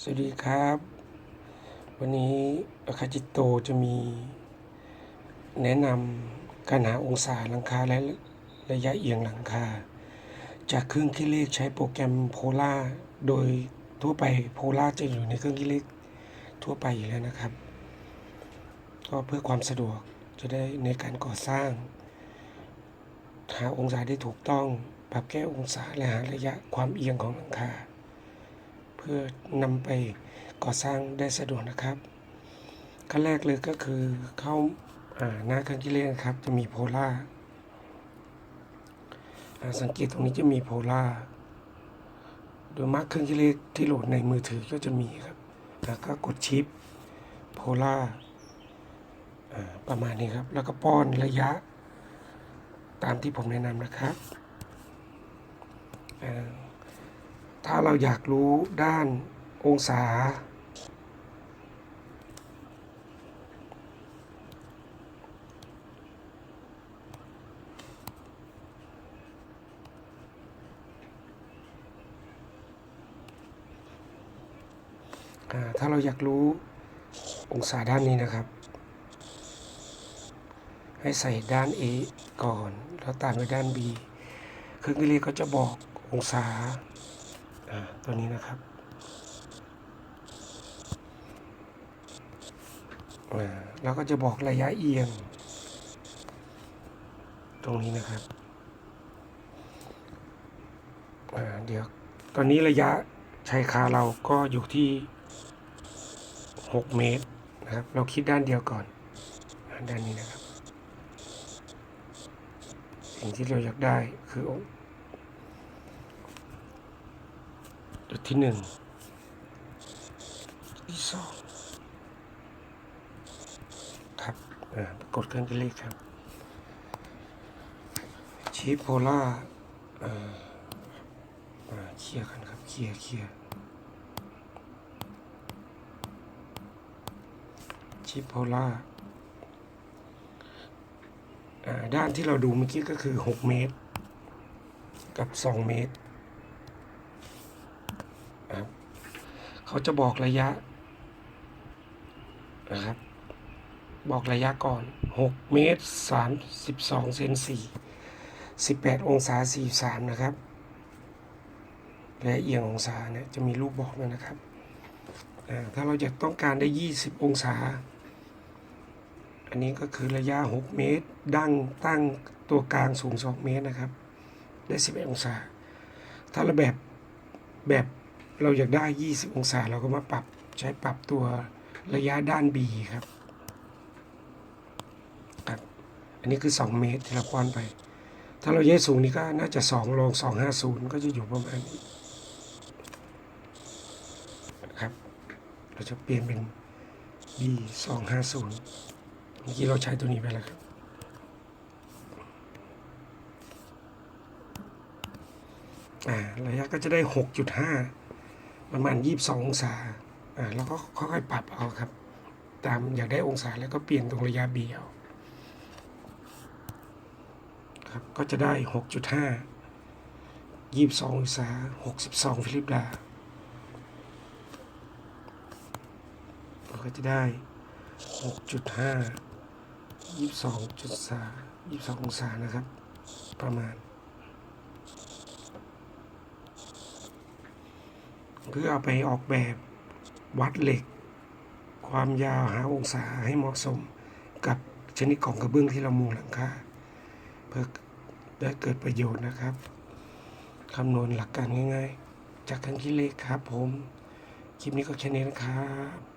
สวัสดีครับ วันนี้อาคาจิโตจะมีแนะนำการหาองศาหลังคาและระยะเอียงหลังคา จากเครื่องคิดเลขใช้โปรแกรมโพล่าโดยทั่วไปโพล่าจะอยู่ในเครื่องคิดเลขทั่วไปอยู่แล้วนะครับ ก็เพื่อความสะดวกจะได้ในการก่อสร้าง หาองศาได้ถูกต้อง ปรับแก้องศาและหาระยะความเอียงของหลังคา เพื่อนำไปก่อสร้างได้สะดวกนะครับ ขั้นแรกเลยก็คือเข้าหน้าเครื่องคิดเลขนะครับ จะมีโพล่าสังเกตตรงนี้จะมีโพล่าโดยมากเครื่องคิดเลขที่โหลดในมือถือก็จะมีครับ แล้วก็กดชิปโพล่าประมาณนี้ครับ แล้วก็ป้อนระยะตามที่ผมแนะนำนะครับ ถ้าเราอยากรู้ด้านองศา ถ้าเราอยากรู้องศาด้านนี้นะครับ ให้ใส่ด้าน A ก่อน แล้วตามด้วยด้าน B เครื่องคิดเลขก็จะบอกองศา ตัวนี้นะครับอ่าแล้วก็จะบอกระยะเอียง ตรงนี้นะครับเดี๋ยวตอนนี้ระยะชายคาเราก็อยู่ที่ 6 เมตรนะครับ เราคิดด้านเดียวก่อน ด้านนี้นะครับ สิ่งที่เราอยากได้คืออง จุดที่หนึ่งที่สองครับกดเครื่องคิดเลขครับชีพโพล่าอ่าเคลียร์กันครับเคลียร์เคลียร์ชีพโพล่าอ่าด้านที่เราดูเมื่อกี้ก็คือ 6 เมตร กับ 2 เมตร นะครับ เขาจะบอกระยะนะครับ บอกระยะก่อน 6 เมตร 32 เซน4 18 องศา 43 นะครับ และเอียงองศาเนี่ยจะมีรูปบอกนะครับ ถ้าเราอยากต้องการได้ 20 องศา อันนี้ก็คือระยะ 6 เมตร ดั้งตั้งตัวกลางสูง 2 เมตรนะครับ ได้ 11 องศา ถ้าเราแบบแบบ เราอยากได้ 20 องศาเราก็มาปรับใช้ปรับตัวระยะด้าน B ครับครับ อันนี้คือ 2 เมตรที่เราคว้านไป ถ้าเราแยสูงนี่ก็น่าจะ 2 ลง 250 ก็จะอยู่ประมาณนี้นะครับ เราจะเปลี่ยนเป็น B 250เมื่อกี้เราใช้ตัวนี้ไปแล้วครับอ่าระยะก็จะได้ 6.5 ประมาณ 22 องศาอ่าแล้วก็ค่อยๆปรับเอาครับ ตามอยากได้องศาแล้วก็เปลี่ยนตรงระยะเบี่ยวครับก็จะได้ 6.5 22องศา62 ฟิลิปดาเราก็จะได้ 6.5 22.3 22 องศานะครับ ประมาณ เพื่อเอาไปออกแบบวัดเหล็ก ความยาวหาองศาให้เหมาะสมกับชนิดของกระเบื้องที่เรามุงหลังคาเพื่อได้เกิดประโยชน์นะครับคำนวณหลักการง่ายๆ จากทั้งคิดเลขครับผม คลิปนี้ก็แค่นี้นะครับ